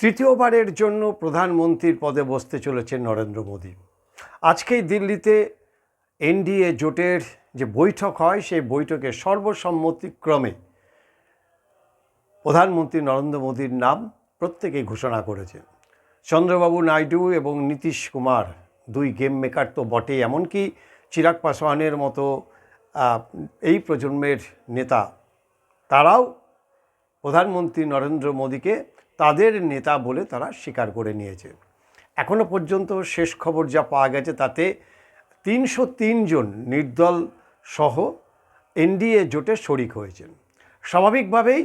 তৃতীয়বারের জন্য প্রধানমন্ত্রীর পদে বসতে চলেছেন নরেন্দ্র মোদী। আজকেই দিল্লিতে এনডিএ জোটের যে বৈঠক হয়, সেই বৈঠকে সর্বসম্মতিক্রমে প্রধানমন্ত্রী নরেন্দ্র মোদীর নাম প্রত্যেকেই ঘোষণা করেছে চন্দ্রবাবু নাইডু এবং নীতিশ কুমার দুই গেম মেকার তো বটেই, এমনকি চিরাগ পাসওয়ানের মতো এই প্রজন্মের নেতা, তারাও প্রধানমন্ত্রী নরেন্দ্র মোদীকে তাদের নেতা বলে তারা স্বীকার করে নিয়েছে। এখনও পর্যন্ত শেষ খবর যা পাওয়া গেছে তাতে তিনশো জন নির্দল সহ এনডিএ জোটে শরিক হয়েছেন। স্বাভাবিকভাবেই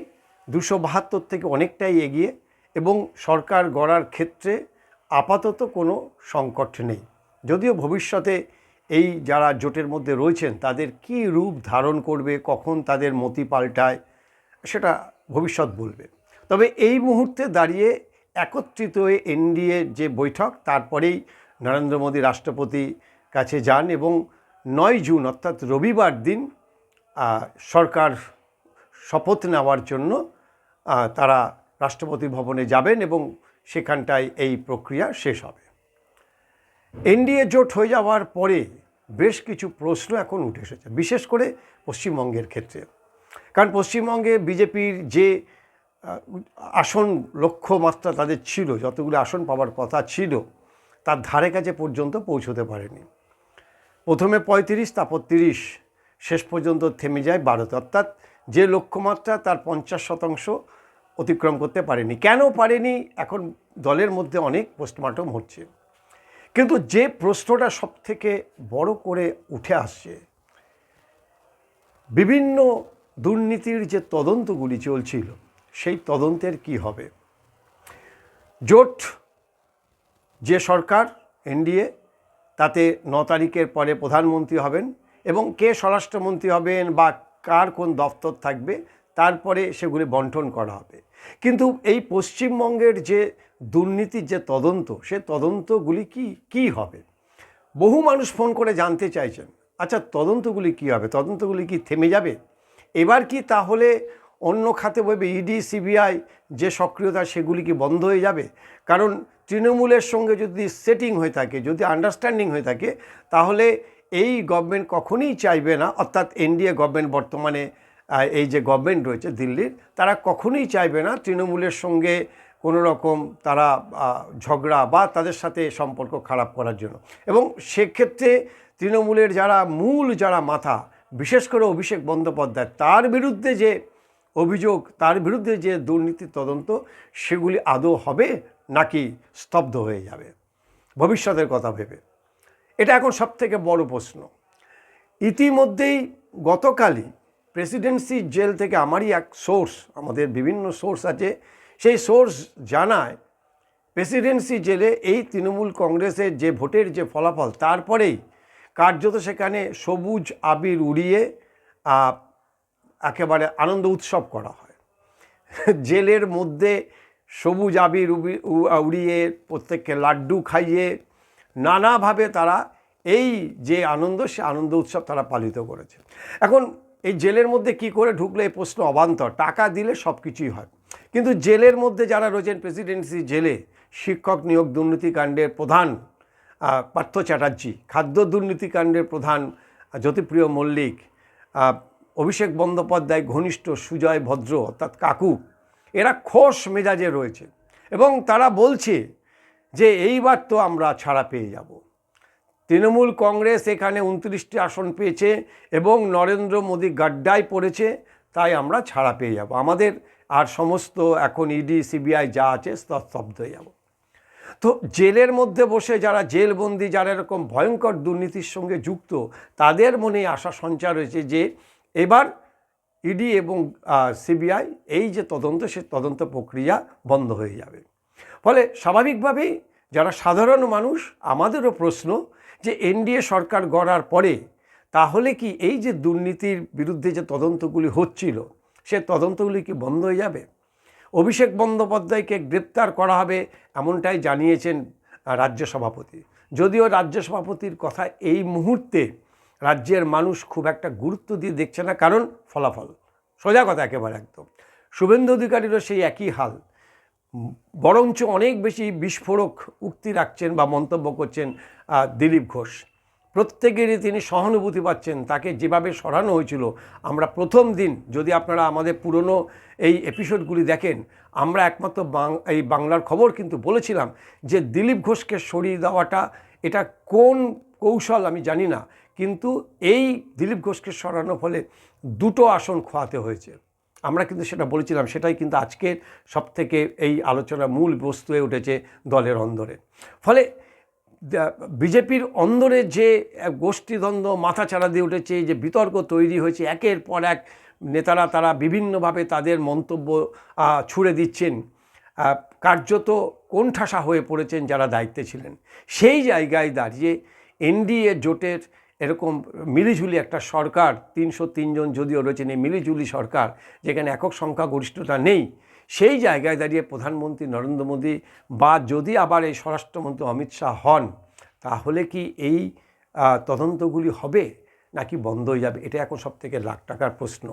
দুশো বাহাত্তর থেকে অনেকটাই এগিয়ে এবং সরকার গড়ার ক্ষেত্রে আপাতত কোনো সংকট নেই। যদিও ভবিষ্যতে এই যারা জোটের মধ্যে রয়েছেন তাদের কি রূপ ধারণ করবে, কখন তাদের মতি পাল্টায়, সেটা ভবিষ্যৎ বলবে। তবে এই মুহূর্তে দাঁড়িয়ে একত্রিত হয়ে এনডিএ যে বৈঠক, তারপরেই নরেন্দ্র মোদী রাষ্ট্রপতি কাছে যান এবং নয় জুন, অর্থাৎ রবিবার দিন সরকার শপথ নেওয়ার জন্য তারা রাষ্ট্রপতি ভবনে যাবেন এবং সেখানটায় এই প্রক্রিয়া শেষ হবে। এনডিএ জোট হয়ে যাওয়ার পরে বেশ কিছু প্রশ্ন এখন উঠে এসেছে, বিশেষ করে পশ্চিমবঙ্গের ক্ষেত্রে। কারণ পশ্চিমবঙ্গে বিজেপির যে আসন লক্ষ্যমাত্রা তাদের ছিল, যতগুলো আসন পাওয়ার কথা ছিল, তার ধারে কাছে পর্যন্ত পৌঁছতে পারেনি। প্রথমে পঁয়ত্রিশ, তারপর তিরিশ, শেষ পর্যন্ত থেমে যায় ভারত অর্থাৎ যে লক্ষ্যমাত্রা তার পঞ্চাশ শতাংশ অতিক্রম করতে পারেনি। কেন পারেনি? এখন দলের মধ্যে অনেক পোস্টমার্টম হচ্ছে। কিন্তু যে প্রশ্নটা সব থেকে বড় করে উঠে আসছে, বিভিন্ন দুর্নীতির যে তদন্তগুলি চলছিল সেই তদন্তের কি হবে? জোট, যে সরকার, এনডিএ, তাতে ন তারিখের পরে প্রধানমন্ত্রী হবেন এবং কে স্বরাষ্ট্রমন্ত্রী হবেন বা কার কোন দপ্তর থাকবে, তারপরে সেগুলি বন্টন করা হবে। কিন্তু এই পশ্চিমবঙ্গের যে দুর্নীতির যে তদন্ত, সে তদন্তগুলি কি কি হবে? বহু মানুষ ফোন করে জানতে চাইছেন আচ্ছা তদন্তগুলি কি হবে? তদন্তগুলি কি থেমে যাবে? এবার কি তাহলে অন্য খাতে বলবে ইডি সিবিআই যে সক্রিয়তা সেগুলি কি বন্ধ হয়ে যাবে? কারণ তৃণমূলের সঙ্গে যদি সেটিং হয়ে থাকে, যদি আন্ডারস্ট্যান্ডিং হয়ে থাকে, তাহলে এই গভর্নমেন্ট কখনোই চাইবে না, অর্থাৎ এনডিএ গভর্নমেন্ট বর্তমানে এই যে গভর্নমেন্ট রয়েছে দিল্লির, তারা কখনোই চাইবে না তৃণমূলের সঙ্গে কোনো রকম তারা ঝগড়া বা তাদের সাথে সম্পর্ক খারাপ করার জন্য। এবং সেক্ষেত্রে তৃণমূলের যারা মূল যারা মাথা, বিশেষ করে অভিষেক বন্দ্যোপাধ্যায়, তার বিরুদ্ধে যে অভিযোগ তার বিরুদ্ধে যে দুর্নীতির তদন্ত, সেগুলি আদৌ হবে নাকি স্তব্ধ হয়ে যাবে? ভবিষ্যতের কথা ভেবে। এটা এখন সবথেকে বড় প্রশ্ন। ইতিমধ্যেই গতকালই প্রেসিডেন্সি জেল থেকে আমারই এক সোর্স, আমাদের বিভিন্ন সোর্স আছে, সেই সোর্স জানায় প্রেসিডেন্সি জেলে এই তৃণমূল কংগ্রেসের যে ভোটের যে ফলাফল, তারপরেই কার্যত সেখানে সবুজ আবির উড়িয়ে একেবারে আনন্দ উৎসব করা হয়। জেলের মধ্যে সবুজ আবির উড়িয়ে প্রত্যেককে লাড্ডু খাইয়ে নানাভাবে তারা এই যে আনন্দ, সে আনন্দ উৎসব তারা পালিত করেছে। এখন এই জেলের মধ্যে কি করে ঢুকলে এই প্রশ্ন অবান্তর? টাকা দিলে সব কিছুই হয়। কিন্তু জেলের মধ্যে যারা রয়েছেন প্রেসিডেন্সি জেলে, শিক্ষক নিয়োগ দুর্নীতিকাণ্ডের প্রধান পার্থ চ্যাটার্জি, খাদ্য দুর্নীতিকাণ্ডের প্রধান জ্যোতিপ্রিয় মল্লিক অভিষেক বন্দ্যোপাধ্যায়, ঘনিষ্ঠ সুজয় ভদ্র, অর্থাৎ কাকু, এরা খোশ মেজাজে রয়েছে এবং তারা বলছে যে এইবার তো আমরা ছাড়া পেয়ে যাব। তৃণমূল কংগ্রেস এখানে উনত্রিশটি আসন পেয়েছে এবং নরেন্দ্র মোদী গাড্ডায় পড়েছে, তাই আমরা ছাড়া পেয়ে যাব। আমাদের আর সমস্ত এখন ইডি সিবিআই যা আছে স্তব্ধ হয়ে যাব। তো জেলের মধ্যে বসে যারা জেলবন্দি, যারা এরকম ভয়ঙ্কর দুর্নীতির সঙ্গে যুক্ত, তাদের মনে আশা সঞ্চার হয়েছে যে এবার ইডি এবং সিবিআই এই যে তদন্ত, সে তদন্ত প্রক্রিয়া বন্ধ হয়ে যাবে। ফলে স্বাভাবিকভাবেই যারা সাধারণ মানুষ, আমাদেরও প্রশ্ন যে এনডিএ সরকার গড়ার পরে তাহলে কি এই যে দুর্নীতির বিরুদ্ধে যে তদন্তগুলি হচ্ছিল, সে তদন্তগুলি কি বন্ধ হয়ে যাবে? অভিষেক বন্দ্যোপাধ্যায়কে গ্রেপ্তার করা হবে এমনটাই জানিয়েছেন রাজ্য সভাপতি। যদিও রাজ্য সভাপতির কথা এই মুহূর্তে রাজ্যের মানুষ খুব একটা গুরুত্ব দিয়ে দেখছে না, কারণ ফলাফল। সোজা কথা একেবারে একদম। শুভেন্দু অধিকারীরও সেই একই হাল। বরঞ্চ অনেক বেশি বিস্ফোরক উক্তি রাখছেন বা মন্তব্য করছেন দিলীপ ঘোষ। প্রত্যেকেরই তিনি সহানুভূতি পাচ্ছেন, তাকে যেভাবে সরানো হয়েছিল। আমরা প্রথম দিন যদি আপনারা আমাদের পুরনো এই এপিসোডগুলি দেখেন, আমরা একমাত্র এই বাংলার খবর কিন্তু বলেছিলাম যে দিলীপ ঘোষকে সরিয়ে দেওয়াটা, এটা কোন কৌশল আমি জানি না। কিন্তু এই দিলীপ ঘোষকে সরানোর ফলে দুটো আসন খোয়াতে হয়েছে। আমরা কিন্তু সেটা বলেছিলাম, সেটাই কিন্তু আজকের সবথেকে এই আলোচনার মূল বস্তু হয়ে উঠেছে দলের অন্দরে। ফলে বিজেপির অন্দরে যে গোষ্ঠীদ্বন্দ্ব মাথাচাড়া দিয়ে উঠেছে, যে বিতর্ক তৈরি হয়েছে, একের পর এক নেতারা তারা বিভিন্নভাবে তাদের মন্তব্য ছুড়ে দিচ্ছেন কার্যত কোণঠাসা হয়ে পড়েছেন যারা দায়িত্বে ছিলেন। সেই জায়গায় দাঁড়িয়ে এনডিএ জোটের এরকম মিলিঝুলি একটা সরকার, তিনশো তিনজন যদিও রয়েছেন এই মিলিঝুলি সরকার, যেখানে একক সংখ্যাগরিষ্ঠতা নেই, সেই জায়গায় দাঁড়িয়ে প্রধানমন্ত্রী নরেন্দ্র মোদী বা যদি আবার এই স্বরাষ্ট্রমন্ত্রী অমিত শাহ হন, তাহলে কি এই তদন্তগুলি হবে নাকি বন্ধ হয়ে যাবে? এটা এখন সব থেকে লাখ টাকার প্রশ্ন।